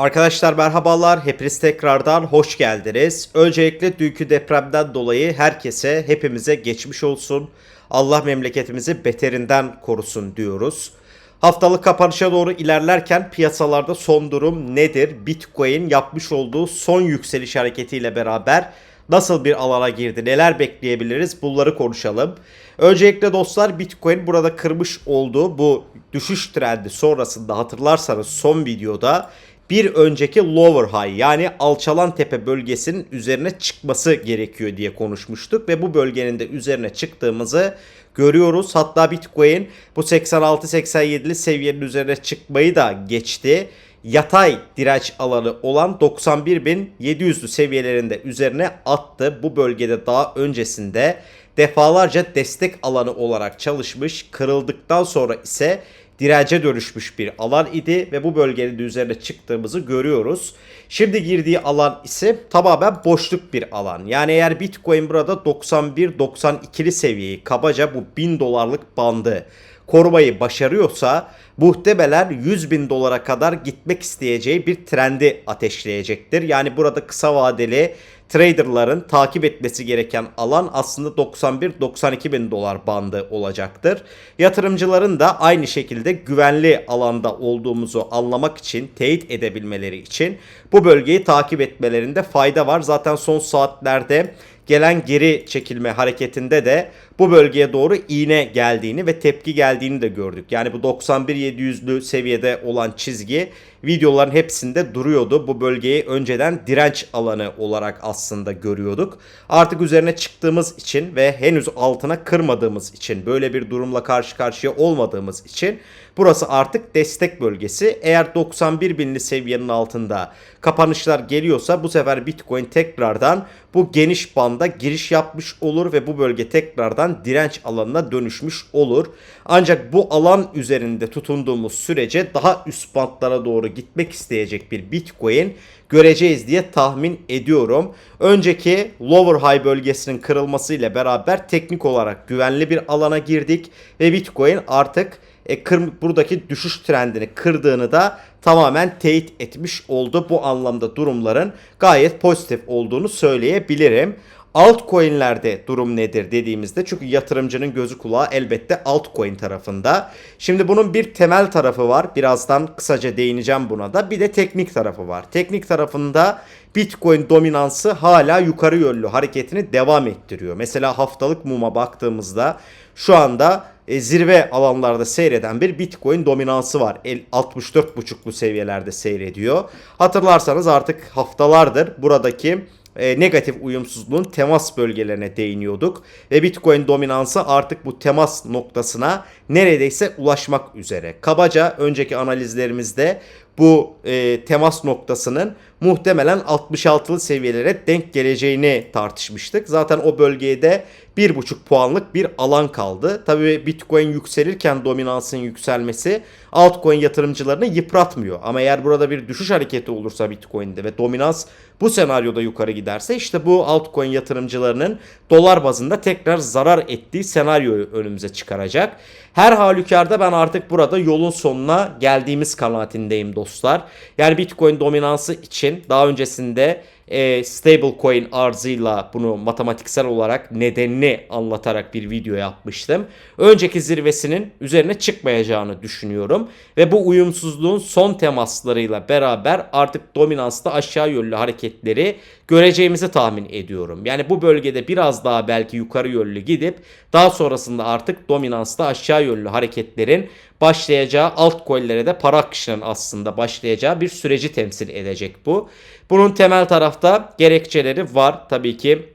Arkadaşlar merhabalar, hepiniz tekrardan hoş geldiniz. Öncelikle dünkü depremden dolayı herkese, hepimize geçmiş olsun. Allah memleketimizi beterinden korusun diyoruz. Haftalık kapanışa doğru ilerlerken piyasalarda son durum nedir? Bitcoin yapmış olduğu son yükseliş hareketiyle beraber nasıl bir alana girdi, neler bekleyebiliriz bunları konuşalım. Öncelikle dostlar Bitcoin burada kırmış olduğu bu düşüş trendi sonrasında hatırlarsanız son videoda bir önceki lower high yani alçalan tepe bölgesinin üzerine çıkması gerekiyor diye konuşmuştuk ve bu bölgenin de üzerine çıktığımızı görüyoruz. Hatta Bitcoin bu 86-87'li seviyenin üzerine çıkmayı da geçti. Yatay direnç alanı olan 91.700'lü seviyelerinde üzerine attı. Bu bölgede daha öncesinde defalarca destek alanı olarak çalışmış. Kırıldıktan sonra ise dirence dönüşmüş bir alan idi ve bu bölgenin üzerine çıktığımızı görüyoruz. Şimdi girdiği alan ise tamamen boşluk bir alan. Yani eğer Bitcoin burada 91-92'li seviyeyi kabaca bu 1000 dolarlık bandı korumayı başarıyorsa muhtemelen 100 bin dolara kadar gitmek isteyeceği bir trendi ateşleyecektir. Yani burada kısa vadeli traderların takip etmesi gereken alan aslında 91-92 bin dolar bandı olacaktır. Yatırımcıların da aynı şekilde güvenli alanda olduğumuzu anlamak için, teyit edebilmeleri için bu bölgeyi takip etmelerinde fayda var. Zaten son saatlerde gelen geri çekilme hareketinde de bu bölgeye doğru iğne geldiğini ve tepki geldiğini de gördük. Yani bu 91-700'lü seviyede olan çizgi videoların hepsinde duruyordu. Bu bölgeyi önceden direnç alanı olarak aslında görüyorduk. Artık üzerine çıktığımız için ve henüz altına kırmadığımız için böyle bir durumla karşı karşıya olmadığımız için burası artık destek bölgesi. Eğer 91 binli seviyenin altında kapanışlar geliyorsa bu sefer Bitcoin tekrardan bu geniş banda giriş yapmış olur ve bu bölge tekrardan direnç alanına dönüşmüş olur. Ancak bu alan üzerinde tutunduğumuz sürece daha üst bantlara doğru gitmek isteyecek bir Bitcoin göreceğiz diye tahmin ediyorum. Önceki lower high bölgesinin kırılmasıyla beraber teknik olarak güvenli bir alana girdik ve Bitcoin artık e, kır, buradaki düşüş trendini kırdığını da tamamen teyit etmiş oldu. Bu anlamda durumların gayet pozitif olduğunu söyleyebilirim. Altcoin'lerde durum nedir dediğimizde çünkü yatırımcının gözü kulağı elbette altcoin tarafında. Şimdi bunun bir temel tarafı var. Birazdan kısaca değineceğim buna da. Bir de teknik tarafı var. Teknik tarafında Bitcoin dominansı hala yukarı yönlü hareketini devam ettiriyor. Mesela haftalık muma baktığımızda şu anda e, zirve alanlarda seyreden bir Bitcoin dominansı var. 64.5'lu seviyelerde seyrediyor. Hatırlarsanız artık haftalardır buradaki e, negatif uyumsuzluğun temas bölgelerine değiniyorduk. Ve Bitcoin dominansı artık bu temas noktasına neredeyse ulaşmak üzere. Kabaca önceki analizlerimizde bu e, temas noktasının muhtemelen 66'lı seviyelere denk geleceğini tartışmıştık. Zaten o bölgeye de 1,5 puanlık bir alan kaldı. Tabii Bitcoin yükselirken dominansın yükselmesi altcoin yatırımcılarını yıpratmıyor. Ama eğer burada bir düşüş hareketi olursa Bitcoin'de ve dominans bu senaryoda yukarı giderse işte bu altcoin yatırımcılarının dolar bazında tekrar zarar ettiği senaryoyu önümüze çıkaracak. Her halükarda ben artık burada yolun sonuna geldiğimiz kanaatindeyim dostlar. Yani Bitcoin dominansı için daha öncesinde e, stablecoin arzıyla bunu matematiksel olarak nedenini anlatarak bir video yapmıştım. Önceki zirvesinin üzerine çıkmayacağını düşünüyorum. Ve bu uyumsuzluğun son temaslarıyla beraber artık dominansta aşağı yönlü hareketleri göreceğimizi tahmin ediyorum. Yani bu bölgede biraz daha belki yukarı yönlü gidip daha sonrasında artık dominansta aşağı yönlü hareketlerin başlayacağı altcoin'lere de para akışının aslında başlayacağı bir süreci temsil edecek bu. Bunun temel tarafta gerekçeleri var. Tabii ki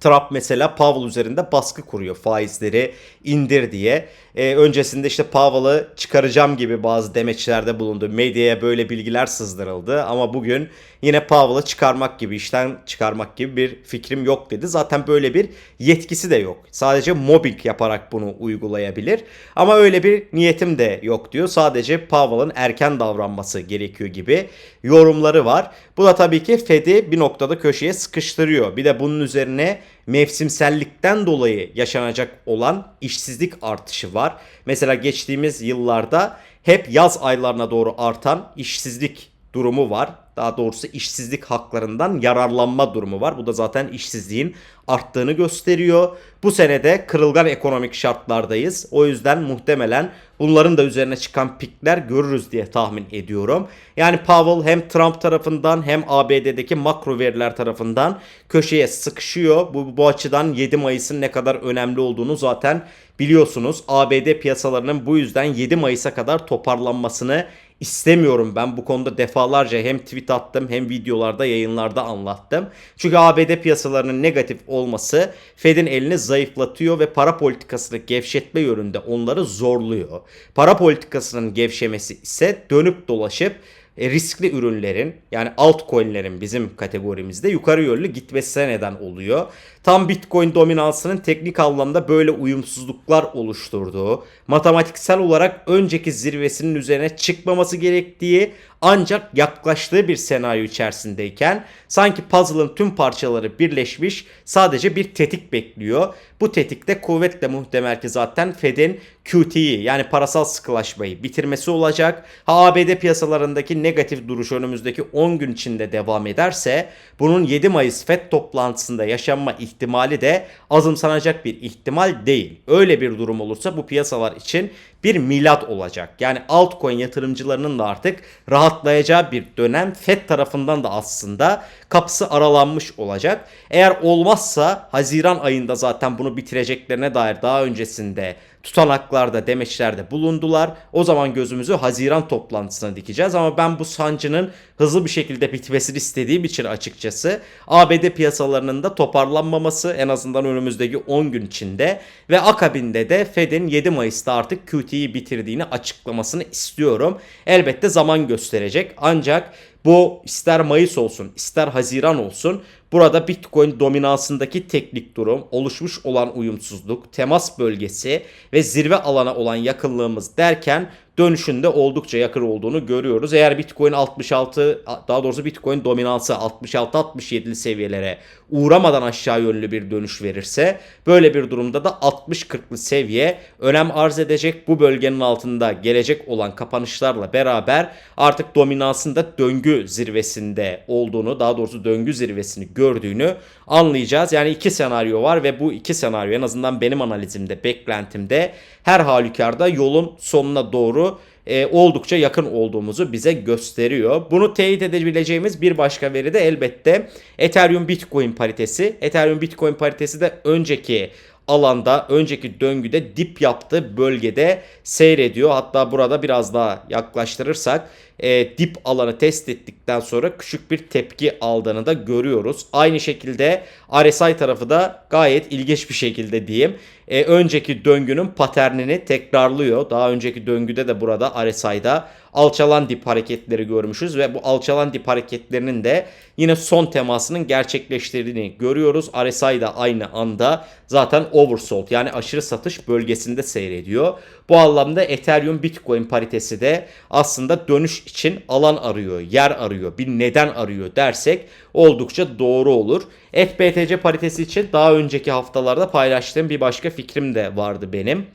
Trump mesela Powell üzerinde baskı kuruyor faizleri indir diye. Ee, öncesinde işte Powell'ı çıkaracağım gibi bazı demeçlerde bulundu. Medyaya böyle bilgiler sızdırıldı ama bugün yine Powell'ı çıkarmak gibi işten çıkarmak gibi bir fikrim yok dedi. Zaten böyle bir yetkisi de yok. Sadece mobbing yaparak bunu uygulayabilir. Ama öyle bir niyetim de yok diyor. Sadece Powell'ın erken davranması gerekiyor gibi yorumları var. Bu da tabii ki Fed'i bir noktada köşeye sıkıştırıyor. Bir de bunun üzerine mevsimsellikten dolayı yaşanacak olan işsizlik artışı var. Mesela geçtiğimiz yıllarda hep yaz aylarına doğru artan işsizlik durumu var. Daha doğrusu işsizlik haklarından yararlanma durumu var. Bu da zaten işsizliğin arttığını gösteriyor. Bu senede kırılgan ekonomik şartlardayız. O yüzden muhtemelen bunların da üzerine çıkan pikler görürüz diye tahmin ediyorum. Yani Powell hem Trump tarafından hem ABD'deki makro veriler tarafından köşeye sıkışıyor. Bu, bu açıdan 7 Mayıs'ın ne kadar önemli olduğunu zaten biliyorsunuz. ABD piyasalarının bu yüzden 7 Mayıs'a kadar toparlanmasını istemiyorum ben bu konuda defalarca hem tweet attım hem videolarda yayınlarda anlattım. Çünkü ABD piyasalarının negatif olması Fed'in elini zayıflatıyor ve para politikasını gevşetme yönünde onları zorluyor. Para politikasının gevşemesi ise dönüp dolaşıp e, riskli ürünlerin yani altcoin'lerin bizim kategorimizde yukarı yönlü gitmesine neden oluyor. Tam Bitcoin dominansının teknik anlamda böyle uyumsuzluklar oluşturduğu, matematiksel olarak önceki zirvesinin üzerine çıkmaması gerektiği ancak yaklaştığı bir senaryo içerisindeyken sanki puzzle'ın tüm parçaları birleşmiş sadece bir tetik bekliyor. Bu tetikte kuvvetle muhtemel ki zaten Fed'in QT'yi yani parasal sıkılaşmayı bitirmesi olacak. Ha ABD piyasalarındaki negatif duruş önümüzdeki 10 gün içinde devam ederse bunun 7 Mayıs Fed toplantısında yaşanma ihtimali de azımsanacak bir ihtimal değil. Öyle bir durum olursa bu piyasalar için bir milat olacak. Yani altcoin yatırımcılarının da artık rahatlayacağı bir dönem Fed tarafından da aslında kapısı aralanmış olacak. Eğer olmazsa Haziran ayında zaten bunu bitireceklerine dair daha öncesinde tutanaklarda demeçlerde bulundular. O zaman gözümüzü Haziran toplantısına dikeceğiz ama ben bu sancının hızlı bir şekilde bitmesini istediğim için açıkçası ABD piyasalarının da toparlanmaması en azından önümüzdeki 10 gün içinde ve akabinde de Fed'in 7 Mayıs'ta artık QT'yi bitirdiğini açıklamasını istiyorum. Elbette zaman gösterecek ancak bu ister Mayıs olsun ister Haziran olsun burada Bitcoin dominansındaki teknik durum, oluşmuş olan uyumsuzluk, temas bölgesi ve zirve alana olan yakınlığımız derken dönüşünde oldukça yakın olduğunu görüyoruz. Eğer Bitcoin 66 daha doğrusu Bitcoin dominansı 66-67'li seviyelere uğramadan aşağı yönlü bir dönüş verirse böyle bir durumda da 60-40'lı seviye önem arz edecek. Bu bölgenin altında gelecek olan kapanışlarla beraber artık dominansında döngü zirvesinde olduğunu daha doğrusu döngü zirvesini gördüğünü anlayacağız. Yani iki senaryo var ve bu iki senaryo en azından benim analizimde beklentimde her halükarda yolun sonuna doğru e, oldukça yakın olduğumuzu bize gösteriyor. Bunu teyit edebileceğimiz bir başka veri de elbette Ethereum Bitcoin paritesi. Ethereum Bitcoin paritesi de önceki alanda önceki döngüde dip yaptığı bölgede seyrediyor. Hatta burada biraz daha yaklaştırırsak e, dip alanı test ettikten sonra küçük bir tepki aldığını da görüyoruz. Aynı şekilde RSI tarafı da gayet ilginç bir şekilde diyeyim. E, önceki döngünün paternini tekrarlıyor. Daha önceki döngüde de burada RSI'da alçalan dip hareketleri görmüşüz ve bu alçalan dip hareketlerinin de yine son temasının gerçekleştirdiğini görüyoruz. RSI da aynı anda zaten oversold yani aşırı satış bölgesinde seyrediyor. Bu anlamda Ethereum Bitcoin paritesi de aslında dönüş için alan arıyor, yer arıyor, bir neden arıyor dersek oldukça doğru olur. FBTC paritesi için daha önceki haftalarda paylaştığım bir başka fikrim de vardı benim.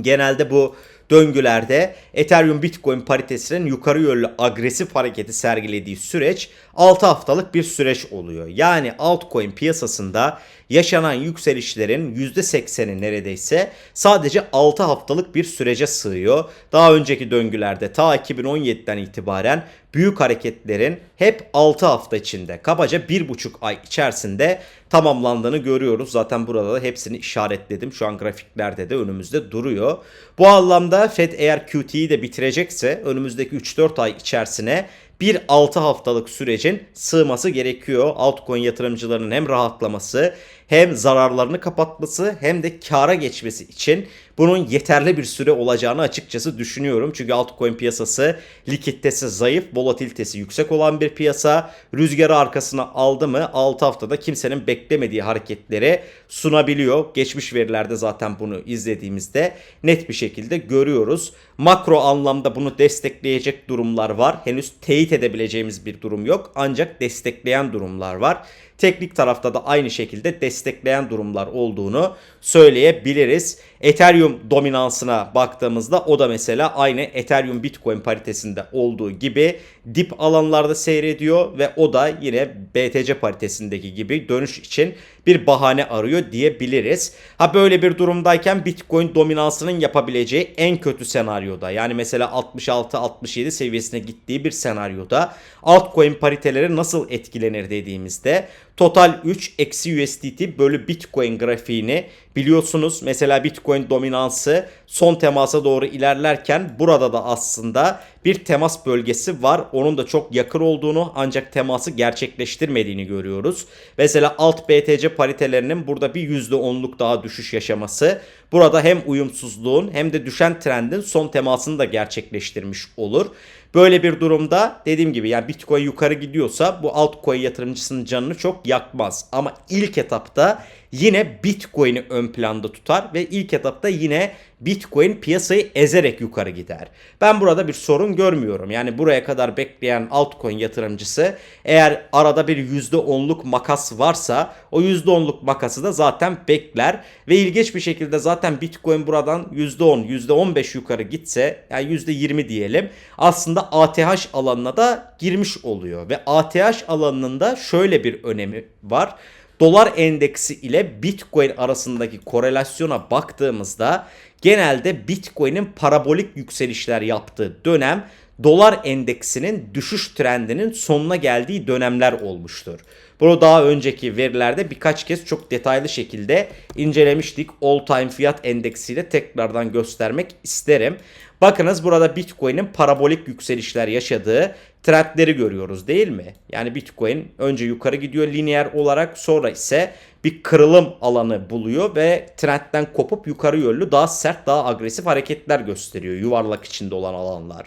Genelde bu döngülerde Ethereum Bitcoin paritesinin yukarı yönlü agresif hareketi sergilediği süreç 6 haftalık bir süreç oluyor. Yani altcoin piyasasında yaşanan yükselişlerin %80'i neredeyse sadece 6 haftalık bir sürece sığıyor. Daha önceki döngülerde ta 2017'den itibaren büyük hareketlerin hep 6 hafta içinde kabaca 1,5 ay içerisinde tamamlandığını görüyoruz. Zaten burada da hepsini işaretledim. Şu an grafiklerde de önümüzde duruyor. Bu anlamda Fed eğer QT'yi de bitirecekse önümüzdeki 3-4 ay içerisine bir 6 haftalık sürecin sığması gerekiyor. Altcoin yatırımcılarının hem rahatlaması hem zararlarını kapatması hem de kara geçmesi için bunun yeterli bir süre olacağını açıkçası düşünüyorum. Çünkü altcoin piyasası likiditesi zayıf, volatilitesi yüksek olan bir piyasa. Rüzgarı arkasına aldı mı 6 haftada kimsenin beklemediği hareketleri sunabiliyor. Geçmiş verilerde zaten bunu izlediğimizde net bir şekilde görüyoruz. Makro anlamda bunu destekleyecek durumlar var. Henüz teyit edebileceğimiz bir durum yok. Ancak destekleyen durumlar var. Teknik tarafta da aynı şekilde destekleyen durumlar olduğunu söyleyebiliriz. Ethereum dominansına baktığımızda o da mesela aynı Ethereum Bitcoin paritesinde olduğu gibi dip alanlarda seyrediyor ve o da yine BTC paritesindeki gibi dönüş için bir bahane arıyor diyebiliriz. Ha böyle bir durumdayken Bitcoin dominansının yapabileceği en kötü senaryoda yani mesela 66-67 seviyesine gittiği bir senaryoda altcoin pariteleri nasıl etkilenir dediğimizde total 3 eksi USDT bölü Bitcoin grafiğini biliyorsunuz. Mesela Bitcoin dominansı son temasa doğru ilerlerken burada da aslında bir temas bölgesi var. Onun da çok yakın olduğunu ancak teması gerçekleştirmediğini görüyoruz. Mesela alt BTC paritelerinin burada bir %10'luk daha düşüş yaşaması burada hem uyumsuzluğun hem de düşen trendin son temasını da gerçekleştirmiş olur. Böyle bir durumda dediğim gibi yani Bitcoin yukarı gidiyorsa bu altcoin yatırımcısının canını çok yakmaz. Ama ilk etapta yine Bitcoin'i ön planda tutar ve ilk etapta yine Bitcoin piyasayı ezerek yukarı gider. Ben burada bir sorun görmüyorum. Yani buraya kadar bekleyen altcoin yatırımcısı eğer arada bir %10'luk makas varsa o %10'luk makası da zaten bekler ve ilginç bir şekilde zaten Bitcoin buradan %10, %15 yukarı gitse yani %20 diyelim aslında ATH alanına da girmiş oluyor ve ATH alanında şöyle bir önemi var dolar endeksi ile Bitcoin arasındaki korelasyona baktığımızda genelde Bitcoin'in parabolik yükselişler yaptığı dönem dolar endeksinin düşüş trendinin sonuna geldiği dönemler olmuştur. Bunu daha önceki verilerde birkaç kez çok detaylı şekilde incelemiştik. All time fiyat endeksiyle tekrardan göstermek isterim. Bakınız burada Bitcoin'in parabolik yükselişler yaşadığı trendleri görüyoruz değil mi? Yani Bitcoin önce yukarı gidiyor lineer olarak sonra ise bir kırılım alanı buluyor ve trendten kopup yukarı yönlü daha sert daha agresif hareketler gösteriyor yuvarlak içinde olan alanlar.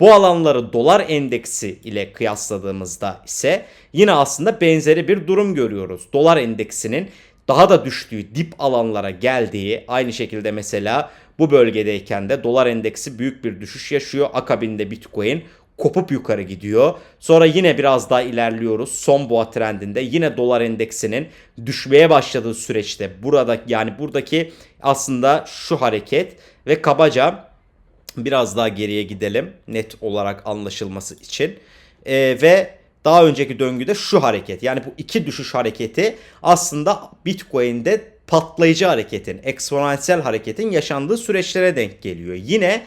Bu alanları dolar endeksi ile kıyasladığımızda ise yine aslında benzeri bir durum görüyoruz. Dolar endeksinin daha da düştüğü dip alanlara geldiği aynı şekilde mesela bu bölgedeyken de dolar endeksi büyük bir düşüş yaşıyor. Akabinde Bitcoin kopup yukarı gidiyor. Sonra yine biraz daha ilerliyoruz. Son boğa trendinde yine dolar endeksinin düşmeye başladığı süreçte burada yani buradaki aslında şu hareket ve kabaca biraz daha geriye gidelim net olarak anlaşılması için. Ee, ve daha önceki döngüde şu hareket yani bu iki düşüş hareketi aslında Bitcoin'de patlayıcı hareketin, eksponansiyel hareketin yaşandığı süreçlere denk geliyor. Yine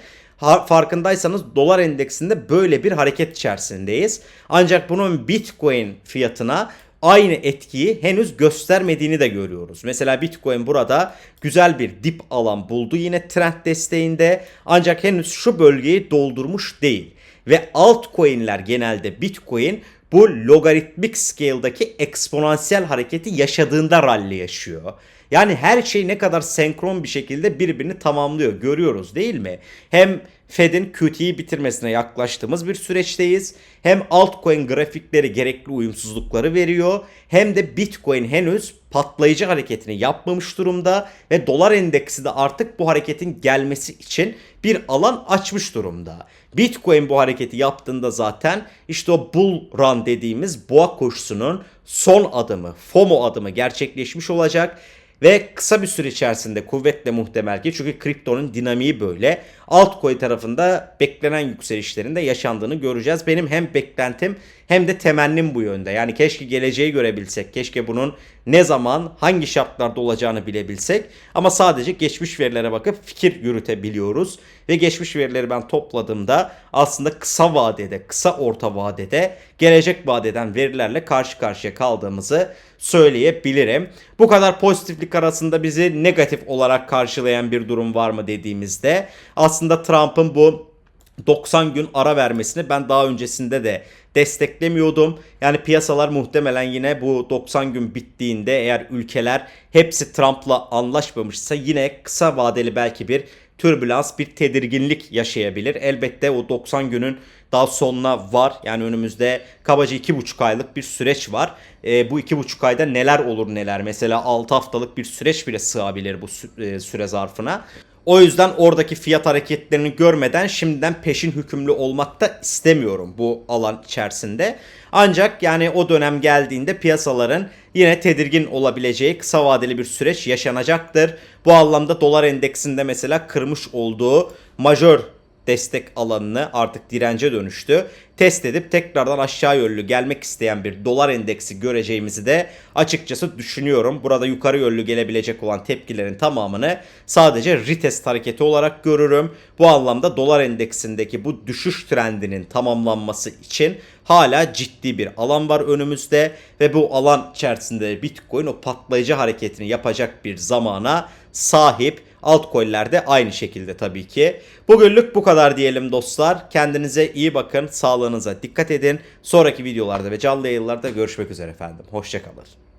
farkındaysanız dolar endeksinde böyle bir hareket içerisindeyiz. Ancak bunun Bitcoin fiyatına aynı etkiyi henüz göstermediğini de görüyoruz. Mesela Bitcoin burada güzel bir dip alan buldu yine trend desteğinde ancak henüz şu bölgeyi doldurmuş değil. Ve altcoin'ler genelde Bitcoin bu logaritmik scale'daki eksponansiyel hareketi yaşadığında rally yaşıyor. Yani her şey ne kadar senkron bir şekilde birbirini tamamlıyor görüyoruz değil mi? Hem Fed'in QT'yi bitirmesine yaklaştığımız bir süreçteyiz. Hem altcoin grafikleri gerekli uyumsuzlukları veriyor hem de Bitcoin henüz patlayıcı hareketini yapmamış durumda ve dolar endeksi de artık bu hareketin gelmesi için bir alan açmış durumda. Bitcoin bu hareketi yaptığında zaten işte o bull run dediğimiz boğa koşusunun son adımı, FOMO adımı gerçekleşmiş olacak ve kısa bir süre içerisinde kuvvetle muhtemel ki çünkü kriptonun dinamiği böyle altcoin tarafında beklenen yükselişlerin de yaşandığını göreceğiz. Benim hem beklentim hem de temennim bu yönde. Yani keşke geleceği görebilsek. Keşke bunun ne zaman hangi şartlarda olacağını bilebilsek. Ama sadece geçmiş verilere bakıp fikir yürütebiliyoruz. Ve geçmiş verileri ben topladığımda aslında kısa vadede, kısa orta vadede gelecek vadeden verilerle karşı karşıya kaldığımızı söyleyebilirim. Bu kadar pozitiflik arasında bizi negatif olarak karşılayan bir durum var mı dediğimizde aslında Trump'ın bu 90 gün ara vermesini ben daha öncesinde de desteklemiyordum. Yani piyasalar muhtemelen yine bu 90 gün bittiğinde eğer ülkeler hepsi Trump'la anlaşmamışsa yine kısa vadeli belki bir türbülans, bir tedirginlik yaşayabilir. Elbette o 90 günün daha sonuna var. Yani önümüzde kabaca 2,5 aylık bir süreç var. E, bu 2,5 ayda neler olur neler. Mesela 6 haftalık bir süreç bile sığabilir bu e, süre zarfına. O yüzden oradaki fiyat hareketlerini görmeden şimdiden peşin hükümlü olmak da istemiyorum bu alan içerisinde. Ancak yani o dönem geldiğinde piyasaların yine tedirgin olabileceği kısa vadeli bir süreç yaşanacaktır. Bu anlamda dolar endeksinde mesela kırmış olduğu majör destek alanını artık dirence dönüştü. Test edip tekrardan aşağı yönlü gelmek isteyen bir dolar endeksi göreceğimizi de açıkçası düşünüyorum. Burada yukarı yönlü gelebilecek olan tepkilerin tamamını sadece retest hareketi olarak görürüm. Bu anlamda dolar endeksindeki bu düşüş trendinin tamamlanması için hala ciddi bir alan var önümüzde ve bu alan içerisinde Bitcoin o patlayıcı hareketini yapacak bir zamana sahip. Altcoin'ler de aynı şekilde tabii ki. Bugünlük bu kadar diyelim dostlar. Kendinize iyi bakın. Sağlığınıza dikkat edin. Sonraki videolarda ve canlı yayınlarda görüşmek üzere efendim. Hoşçakalın.